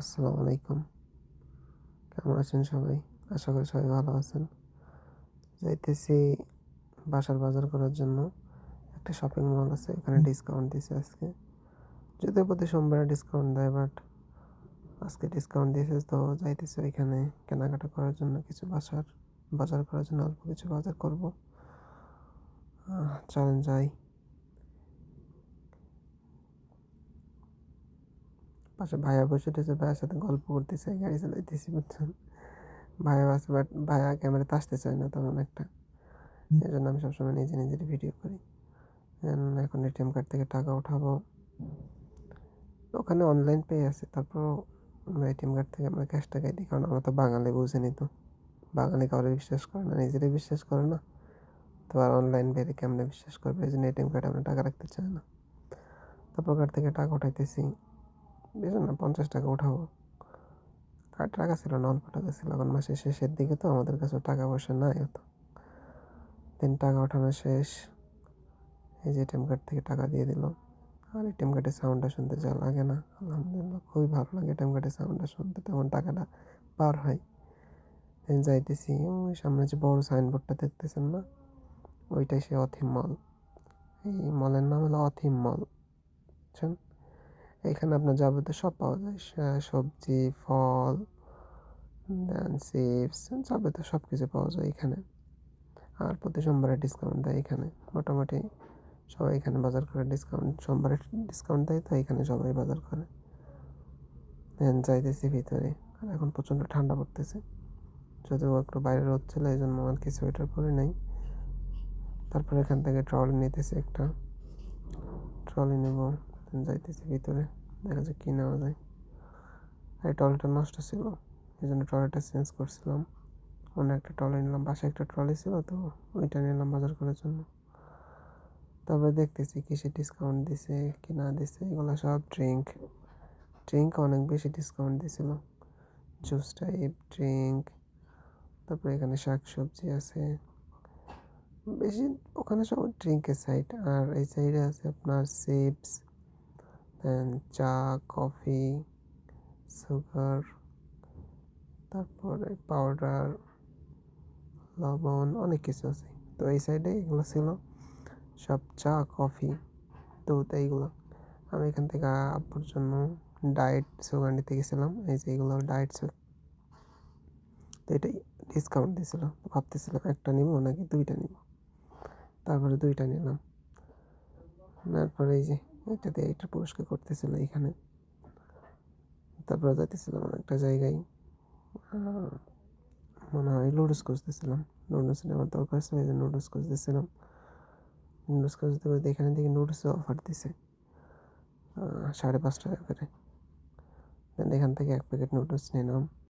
আসসালামু আলাইকুম। কেমন আছেন সবাই? আশা করি সবাই ভালো আছেন। যাইতেছি বাসার বাজার করার জন্য। একটা শপিং মল আছে এখানে ডিসকাউন্ট দিয়েছে আজকে। যদিও প্রতি সোমবারে ডিসকাউন্ট দেয় বাট আজকে ডিসকাউন্ট দিয়েছে তো যাইতেছি ওইখানে কেনাকাটা করার জন্য কিছু বাসার বাজার করার জন্য অল্প কিছু বাজার করব। চলেন যাই। পাশে ভাইয়া বসে উঠেছে ভাইয়ের সাথে গল্প করতেছে গাড়ি চালাইতেছি বুঝছেন? ভাইয়া আছে বাট ভাইয়া ক্যামেরাতে আসতে চায় না তেমন একটা। এই জন্য আমি সবসময় নিজে নিজের ভিডিও করি। এখন এটিএম কার্ড থেকে টাকা উঠাবো। ওখানে অনলাইন পে আছে তারপর আমরা এটিএম কার্ড থেকে আমরা ক্যাশ টাকাই দিই কারণ আমরা তো বাঙালি বুঝে তো। বাঙালি কাউরে বিশ্বাস করে না নিজেরাই বিশ্বাস করে না। তো আর অনলাইন বেরে কেমনে বিশ্বাস করবে? এই জন্য এটিএম কার্ডে আমরা টাকা রাখতে চাই না। তারপর কার্ড থেকে টাকা উঠাইতেছি। বেশি না? পঞ্চাশ টাকা উঠাবো। কার টাকা ছিল না, অল্প টাকা ছিল। এখন মাসের শেষের দিকে তো আমাদের কাছে টাকা পয়সা নাই অত দেন টাকা ওঠানো শেষ। এই যে এটিএম কার্ড থেকে টাকা দিয়ে দিল। আর এটিএম কার্ডের সাউন্ডটা শুনতে যা লাগে না। আলহামদুলিল্লাহ, খুবই ভালো লাগে এটিএম কার্ডের সাউন্ডটা শুনতে। তখন টাকাটা পার হয়। দেন যাইতেছি, ওই সামনে যে বড় সাইনবোর্ডটা দেখতেছেন না? ওইটাই সে অথিম মল এই মলের নাম হলো অথিম মল বুঝছেন? এখানে আপনার যাবতীয় সব পাওয়া যায়। সবজি, ফল চিপস যাবতীয় সব কিছু পাওয়া যায় এখানে। আর প্রতি সোমবারে ডিসকাউন্ট দেয় এখানে। মোটামুটি সবাই এখানে বাজার করে ডিসকাউন্ট সোমবারে ডিসকাউন্ট দেয় তো এখানে সবাই বাজার করে। যাইতেছি ভিতরে। আর এখন প্রচণ্ড ঠান্ডা পড়তেছে। যদিও একটু বাইরে রোদ ছিল এই জন্য আর কি সোয়েটার পরে নাই। তারপর এখান থেকে ট্রলি নিতেছি একটা। ট্রলি নেব। যাইতেছি ভিতরে, দেখা যাক কী নেওয়া যায়। এই ট্রলিটা নষ্ট ছিল, এই জন্য ট্রলিটা চেঞ্জ করছিলাম। অন্য একটা ট্রলি নিলাম, বাসায় একটা ট্রলি ছিল তো ওইটা নিলাম বাজার করার জন্য। তবে দেখতেছি কিসে ডিসকাউন্ট দিছে, কি না দিছে, এগুলো সব ড্রিঙ্ক ড্রিঙ্ক অনেক বেশি ডিসকাউন্ট দিছিল। জুস টাইপ ড্রিঙ্ক তারপরে এখানে শাক সবজি আছে। বেশি ওখানে সব ড্রিঙ্কের সাইড আর এই সাইডে আছে আপনার চিপস চা, কফি, সুগার, তারপরে পাউডার, লবণ, অনেক কিছু আছে। তো এই সাইডে এগুলো ছিল। সব চা, কফি, দুধ, এইগুলো। আমি এখান থেকে আব্বুর জন্য ডায়েট সুগার নিতে গেছিলাম এই যে এগুলো ডায়েট তো এটাই ডিসকাউন্ট দিয়েছিল ভাবতেছিলাম একটা নিব নাকি দুইটা নিব। তারপরে দুইটা নিলাম। তারপরে এই যে এটা দিয়ে, এটা পুরস্কার করতেছিল এখানে। তারপরে যাইতেছিলাম একটা জায়গায়। মনে হয় নুডলস খুঁজতেছিলাম। নুডলস আমার দরকার ছিল যে নুডলস খুঁজতেছিলাম। নুডলস খুঁজতে খুঁজতে এখানে থেকে নুডলসে অফার দিছে। সাড়ে পাঁচ টাকা করে। দেন এখান থেকে এক প্যাকেট নুডলস নিলাম